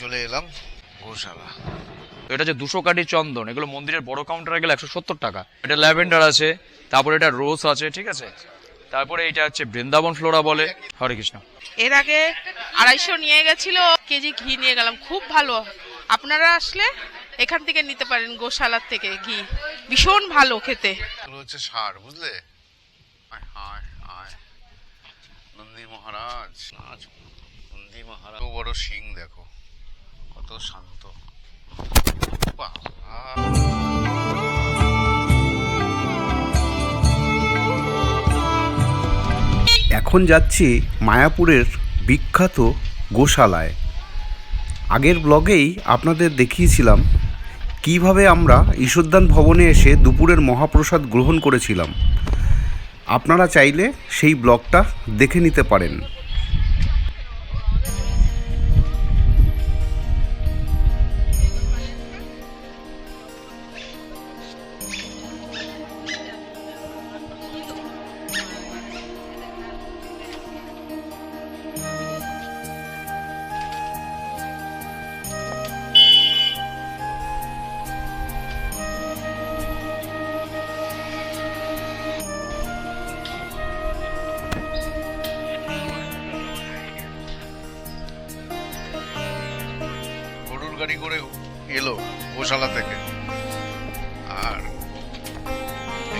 চলে এলাম। গোশালা। এটা হচ্ছে দুশো কাঠি চন্দন এগুলো মন্দিরের বড় কাউন্টারে গেলে একশো সত্তর টাকা। এটা ল্যাভেন্ডার আছে তারপরে এটা রোজ আছে ঠিক আছে? তারপরে এটা হচ্ছে বৃন্দাবন ফ্লোরা বলে। হরে কৃষ্ণ। এর আগে আড়াইশো নিয়ে গেছিল কেজি ঘি নিয়ে গেলাম খুব ভালো। আপনারা আসলে এখান থেকে নিতে পারেন গোশালার থেকে ঘি। ভীষণ ভালো খেতে। হচ্ছে সার বুঝলে? আয় নন্দী মহারাজ। নন্দী মহারাজ বড় সিং দেখো। শান্ত। এখন যাচ্ছি মায়াপুরের বিখ্যাত গোশালায়। আগের ব্লগেই আপনাদের দেখিয়েছিলাম কীভাবে আমরা ঈশ্বরদান ভবনে এসে দুপুরের মহাপ্রসাদ গ্রহণ করেছিলাম। আপনারা চাইলে সেই ব্লগটা দেখে নিতে পারেন। গাড়ি করে এলো গোশালা থেকে। আর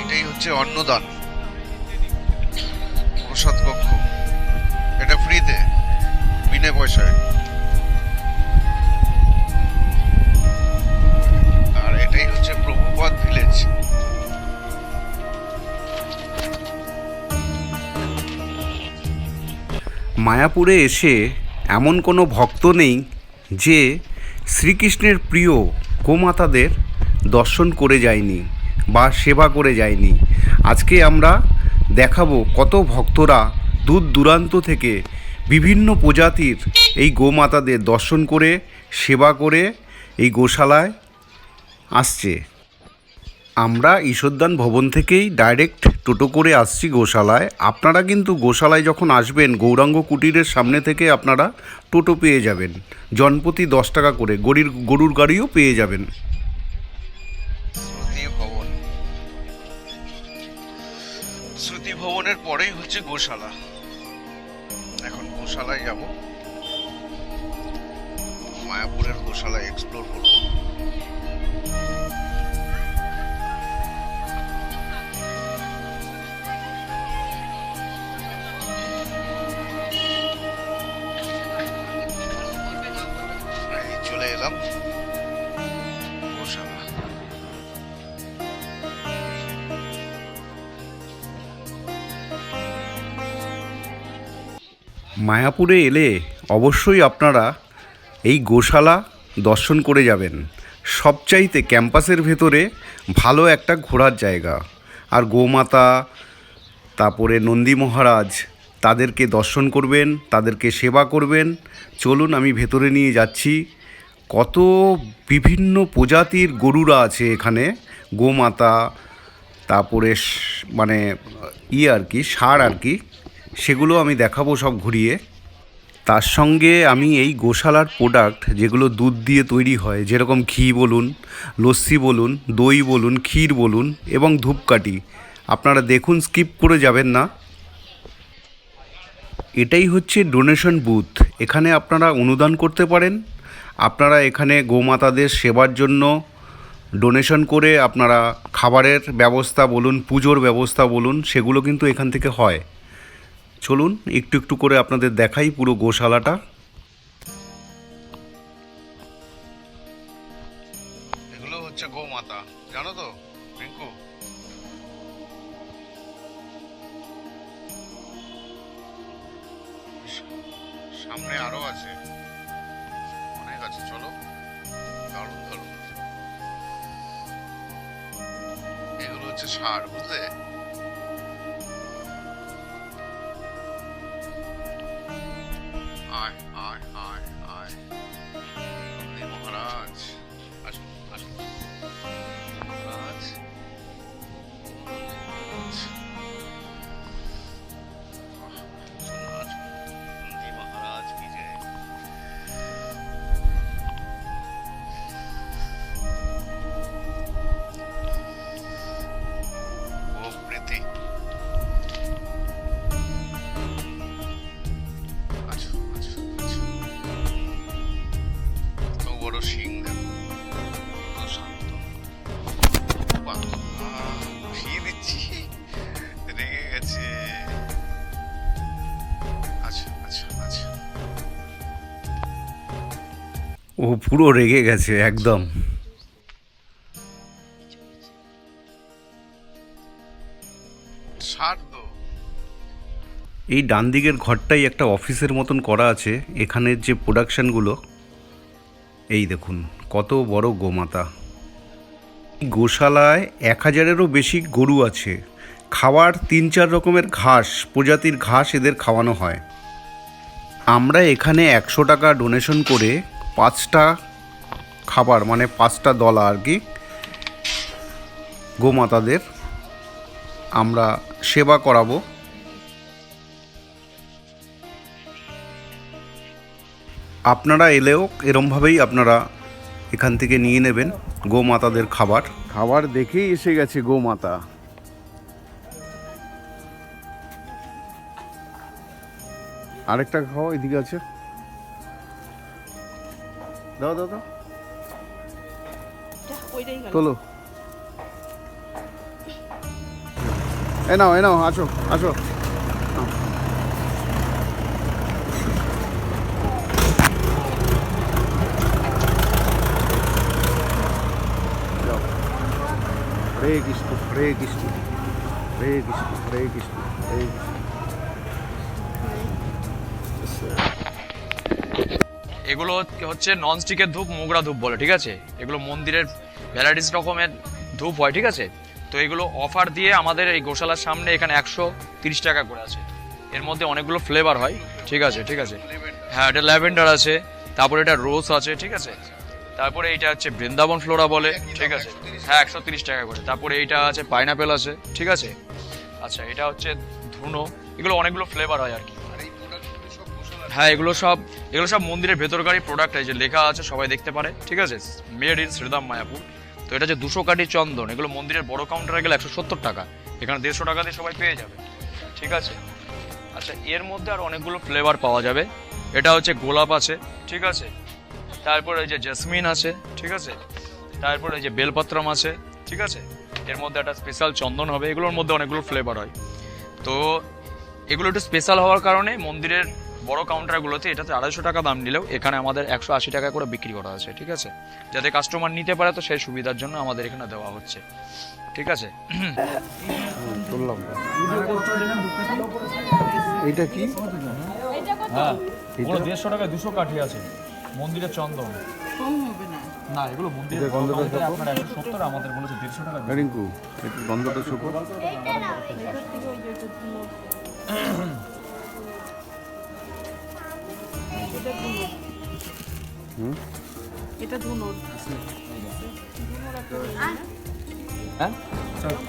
এটাই হচ্ছে অন্নদান। প্রসাদ কক্ষ। এটা ফ্রিতে, বিনা পয়সায়। আর এটাই হচ্ছে প্রভুপাদ ভিলেজ। মায়াপুরে এসে এমন কোনো ভক্ত নেই যে শ্রীকৃষ্ণের প্রিয় গোমাতাদের দর্শন করে যায়নি বা সেবা করে যায়নি। আজকে আমরা দেখাবো কত ভক্তরা দূর দূরান্ত থেকে বিভিন্ন প্রজাতির এই গোমাতাদের দর্শন করে, সেবা করে এই গোশালায় আসছে। আমরা ঈশ্বরদান ভবন থেকেই ডাইরেক্ট টোটো করে আসছি গোশালায়। আপনারা কিন্তু গোশালায় যখন আসবেন, গৌরাঙ্গ কুটিরের সামনে থেকে আপনারা টোটো পেয়ে যাবেন। জনপ্রতি দশ টাকা করে, গরির, গরুর গাড়িও পেয়ে যাবেন। শ্রুতি ভবনের পরেই হচ্ছে গোশালা। এখন গোশালায় যাব। মায়াপুরের গোশালায় এক্সপ্লোর করব। এলাম। মায়াপুরে এলে অবশ্যই আপনারা এই গোশালা দর্শন করে যাবেন। সবচাইতে ক্যাম্পাসের ভেতরে ভালো একটা ঘোরার জায়গা। আর গোমাতা, তারপরে নন্দী মহারাজ, তাদেরকে দর্শন করবেন, তাদেরকে সেবা করবেন। চলুন আমি ভেতরে নিয়ে যাচ্ছি। কত বিভিন্ন প্রজাতির গরুরা আছে এখানে? গোমাতা, তারপরে মানে ই আর কি সার আর কি, সেগুলো আমি দেখাবো সব ঘুরিয়ে। তার সঙ্গে আমি এই গোশালার প্রোডাক্ট যেগুলো দুধ দিয়ে তৈরি হয়, যেরকম ঘি বলুন, লস্যি বলুন, দই বলুন, ক্ষীর বলুন এবং ধূপকাঠি, আপনারা দেখুন স্কিপ করে যাবেন না। এটাই হচ্ছে ডোনেশন বুথ এখানে আপনারা অনুদান করতে পারেন। আপনারা এখানে গোমাতাদের সেবার জন্য ডোনেশন করে আপনারা খাবারের ব্যবস্থা বলুন, পুজোর ব্যবস্থা বলুন, সেগুলো কিন্তু এখান থেকে হয়। চলুন, একটু একটু করে আপনাদের দেখাই পুরো গোশালাটা। এগুলো হচ্ছে গোমাতা। জানো তো, রিঙ্কু? সামনে আরও আছে। অনেক আছে চলো। দারুণ দারুণ। এগুলো হচ্ছে সার বুঝলে? ও পুরো রেগে গেছে একদম। এই ডান দিকের ঘরটাই একটা অফিসের মতন করা আছে এখানের যে প্রোডাকশানগুলো এই দেখুন কত বড় গোমাতা। এই গোশালায় এক হাজারেরও বেশি গরু আছে। খাওয়ার তিন চার রকমের ঘাস প্রজাতির ঘাস এদের খাওয়ানো হয়। আমরা এখানে একশো টাকা ডোনেশন করে পাঁচটা খাবার মানে পাঁচটা দলা আর কি, গোমাতাদের আমরা সেবা করাবো। আপনারা এলেও এরমভাবেই আপনারা এখান থেকে নিয়ে নেবেন গোমাতাদের খাবার। খাবার দেখেই এসে গেছে গোমাতা। আরেকটা খাও এদিকে আছে। দাও দাও দাও তোলো এ নাও এ নাও আসো আসো যাও হরে কৃষ্ণ হরে কৃষ্ণ হরে কৃষ্ণ হরে কৃষ্ণ হরে এগুলো হচ্ছে নন স্টিকের ধূপ, মোগরা ধূপ বলে, ঠিক আছে? এগুলো মন্দিরের ভ্যারাইটিস রকমের ধূপ হয়, ঠিক আছে? তো এগুলো অফার দিয়ে আমাদের এই গোশালার সামনে এখানে একশো তিরিশ টাকা করে আছে। এর মধ্যে অনেকগুলো ফ্লেভার হয়, ঠিক আছে ঠিক আছে? হ্যাঁ এটা ল্যাভেন্ডার আছে, তারপরে এটা রোজ আছে, ঠিক আছে? তারপরে এইটা হচ্ছে বৃন্দাবন ফ্লোরা বলে, ঠিক আছে? হ্যাঁ একশো তিরিশ টাকা করে। তারপরে এইটা আছে পাইনাপেল আছে, ঠিক আছে? আচ্ছা এটা হচ্ছে ধুনো, এগুলো অনেকগুলো ফ্লেভার হয় আর কি। হ্যাঁ এগুলো সব এগুলো সব মন্দিরের ভেতরকারই প্রোডাক্ট এই যে লেখা আছে, সবাই দেখতে পারে, ঠিক আছে? মেড ইন শ্রীদাম মায়াপুর তো এটা যে দুশো কাঠি চন্দন, এগুলো মন্দিরের বড় কাউন্টারে গেলে একশো সত্তর টাকা। এখানে দেড়শো টাকা দিয়ে সবাই পেয়ে যাবে, ঠিক আছে? আচ্ছা এর মধ্যে আর অনেকগুলো ফ্লেভার পাওয়া যাবে। এটা হচ্ছে গোলাপ আছে, ঠিক আছে? তারপর এই যে জেসমিন আছে, ঠিক আছে? তারপরে এই যে বেলপত্রম আছে, ঠিক আছে? এর মধ্যে একটা স্পেশাল চন্দন হবে, এগুলোর মধ্যে অনেকগুলো ফ্লেভার হয়। তো এগুলো একটু স্পেশাল হওয়ার কারণে মন্দিরের বড় কাউন্টারগুলোতে এটাতে আড়াইশো টাকা দাম নিলেও এখানে আমাদের একশো আশি টাকা করে বিক্রি করা আছে ঠিক আছে? যাতে কাস্টমার নিতে পারে তো সেই সুবিধার জন্য আমাদের এখানে দেওয়া হচ্ছে ঠিক আছে? এইটা কি? হ্যাঁ। দেড়শো টাকায় দুশো কাঠি আছে। মন্দিরের চন্দন। না এগুলো মন্দিরের এদের গন্ধটা। আপনার আমাদের বলেছে দেড়শো টাকা। রিঙ্কু একটু গন্ধটা শুকো এটা ধুনোর হ্যাঁ?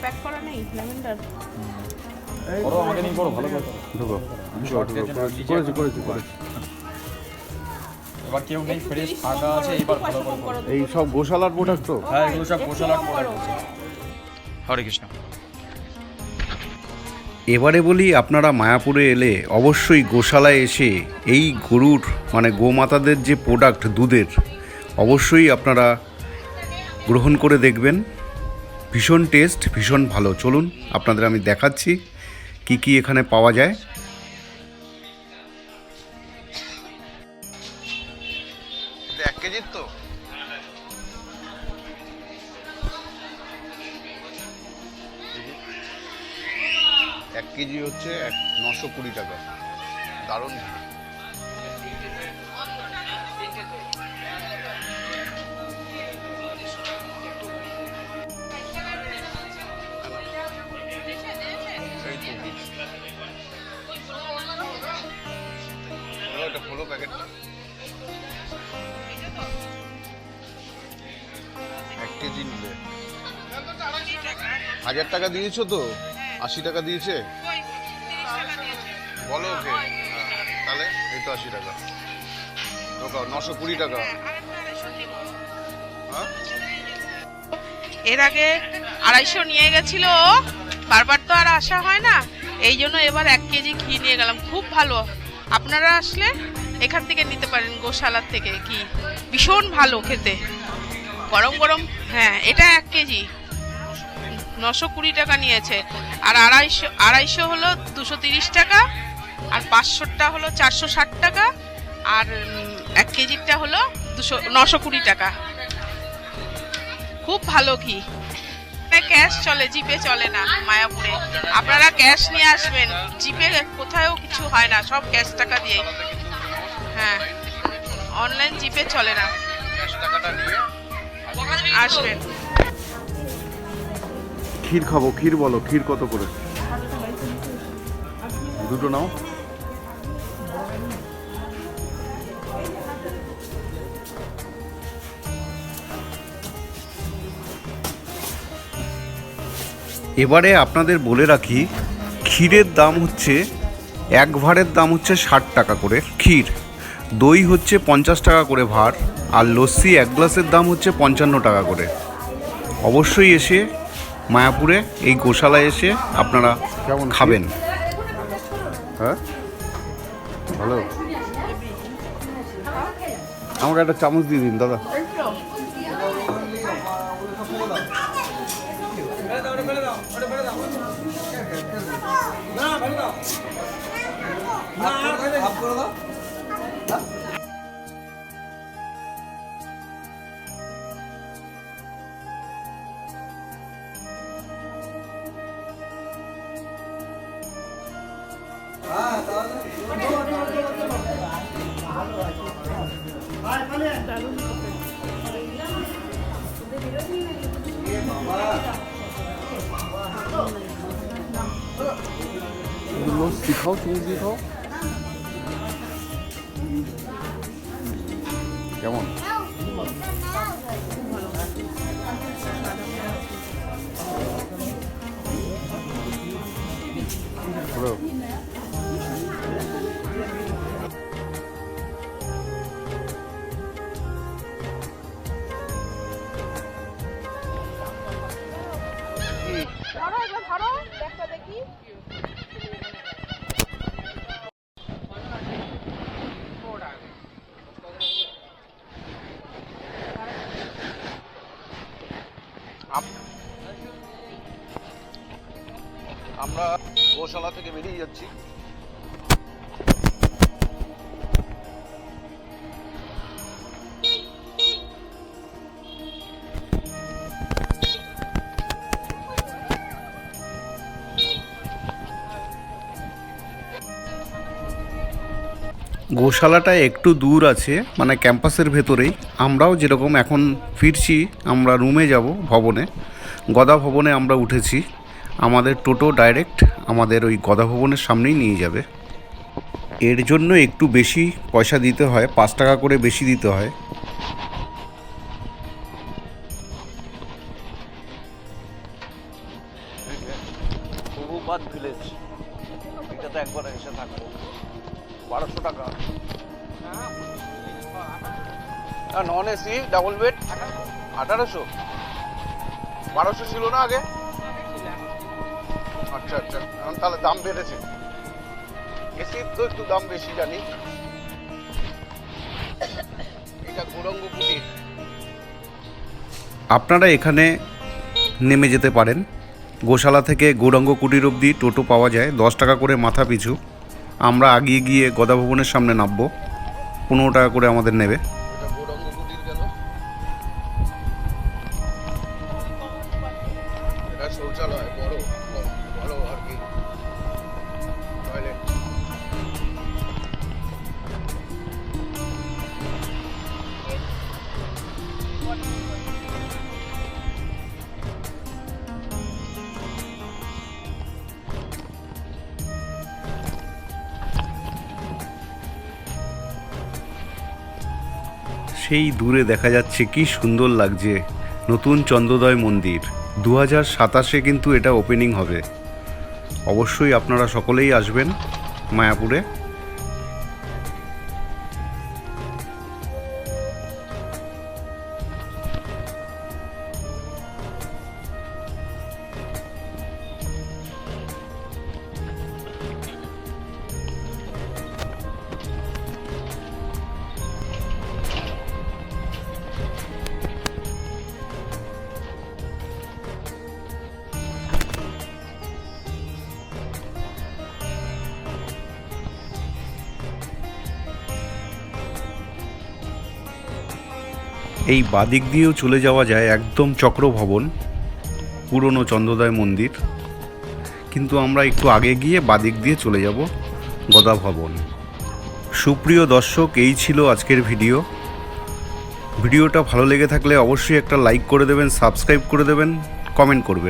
প্যাক করা নেই ল্যাভেন্ডার করো আমাকে নিয়ে করো ভালো করে ঢুকো। ঢুকো, ঢুকো। করেছি করেছি করেছি। করেছি। এবার কেউ নেই ফ্রেশ ফাঁকা আছে এইবার ভালো করে এই সব গোশালার প্রোডাক্ট তো? হ্যাঁ এগুলো সব গোশালার প্রোডাক্ট হরে কৃষ্ণ। এবারে বলি আপনারা মায়াপুরে এলে অবশ্যই গোশালায় এসে এই গরুর মানে গোমাতাদের যে প্রোডাক্ট দুধের অবশ্যই আপনারা গ্রহণ করে দেখবেন। ভীষণ টেস্ট, ভীষণ ভালো। চলুন, আপনাদের আমি দেখাচ্ছি কি কি এখানে পাওয়া যায়। এক কেজির তো? এক কেজি হচ্ছে এক নশো কুড়ি টাকা। দারুণ। প্যাকেটটা এক কেজি নিলে। হাজার টাকা দিয়েছ তো? আশি টাকা দিয়েছে? বলো ওকে। হ্যাঁ, তাহলে এই তো আশি টাকা। ঢোকাও নশো কুড়ি টাকা। হ্যাঁ? এর আগে আড়াইশো নিয়ে গেছিল বারবার তো আর আসা হয় না। এই জন্য এবার এক কেজি ঘি নিয়ে গেলাম। খুব ভালো। আপনারা আসলে এখান থেকে নিতে পারেন গোশালার থেকে ঘি ভীষণ ভালো খেতে। গরম গরম হ্যাঁ এটা এক কেজি। নশো কুড়ি টাকা নিয়েছে। আর আড়াইশো আড়াইশো হলো দুশো তিরিশ টাকা, আর পাঁচশোটা হলো চারশো ষাট টাকা, আর এক কেজিরটা হলো দুশো, নশো কুড়ি টাকা। খুব ভালো ঘি। ক্যাশ চলে, জিপে চলে না মায়াপুরে। আপনারা ক্যাশ নিয়ে আসবেন। জিপে কোথাও কিছু হয় না, সব ক্যাশ টাকা দিয়ে হ্যাঁ। অনলাইন জিপে চলে না। আসবেন ক্ষীর খাব, ক্ষীর বলো, ক্ষীর কত করে? দুটো নাও। এবারে আপনাদের বলে রাখি, ক্ষীরের দাম হচ্ছে, এক ভাঁড়ের দাম হচ্ছে ষাট টাকা করে ক্ষীর। দই হচ্ছে পঞ্চাশ টাকা করে ভাঁড় আর লস্যি এক গ্লাসের দাম হচ্ছে পঞ্চান্ন টাকা করে। অবশ্যই এসে মায়াপুরে এই গোশালায় এসে আপনারা কেমন? খাবেন। হ্যাঁ? ভালো। আমাকে একটা চামচ দিয়ে দিন দাদা। লস্যি খাও তুমি দিয়ে খাও কেমন ভালো আমরা গোশালা থেকে বেরিয়ে যাচ্ছি। গোশালাটা একটু দূর আছে মানে ক্যাম্পাসের ভেতরেই। আমরাও যেরকম এখন ফিরছি, আমরা রুমে যাব ভবনে। গদা ভবনে আমরা উঠেছি। আমাদের টোটো ডাইরেক্ট আমাদের ওই গদা ভবনের সামনেই নিয়ে যাবে। এর জন্য একটু বেশি পয়সা দিতে হয়, পাঁচ টাকা করে বেশি দিতে হয়। বারোশো টাকা। নন এসি, ডাবল বেড, আঠারোশো। বারোশো ছিল না আগে। আচ্ছা আচ্ছা। এখন তাহলে দাম বেড়েছে। এসির তো একটু দাম বেশি জানি। এটা গৌরঙ্গ কুটির। আপনারা এখানে নেমে যেতে পারেন। গোশালা থেকে গৌরাঙ্গ কুটির অবধি টোটো পাওয়া যায়। দশ টাকা করে মাথা পিছু। আমরা আগিয়ে গিয়ে গদা ভবনের সামনে নামবো। পনেরো টাকা করে আমাদের নেবে। শৌচালয় বড়। সেই দূরে দেখা যাচ্ছে কি সুন্দর লাগছে। নতুন চন্দ্রোদয় মন্দির। দু হাজার সাতাশে কিন্তু এটা ওপেনিং হবে। অবশ্যই আপনারা সকলেই আসবেন মায়াপুরে। এই বাদিক দিয়েও চলে যাওয়া যায় একদম চক্রভবন, পুরনো চন্দ্রোদয় মন্দির। কিন্তু আমরা একটু আগে গিয়ে বাদিক দিয়ে চলে যাব গদা ভবন সুপ্রিয় দর্শক, এই ছিল আজকের ভিডিও। ভিডিওটা ভালো লেগে থাকলে অবশ্যই একটা লাইক করে দেবেন, সাবস্ক্রাইব করে দেবেন, কমেন্ট করবেন।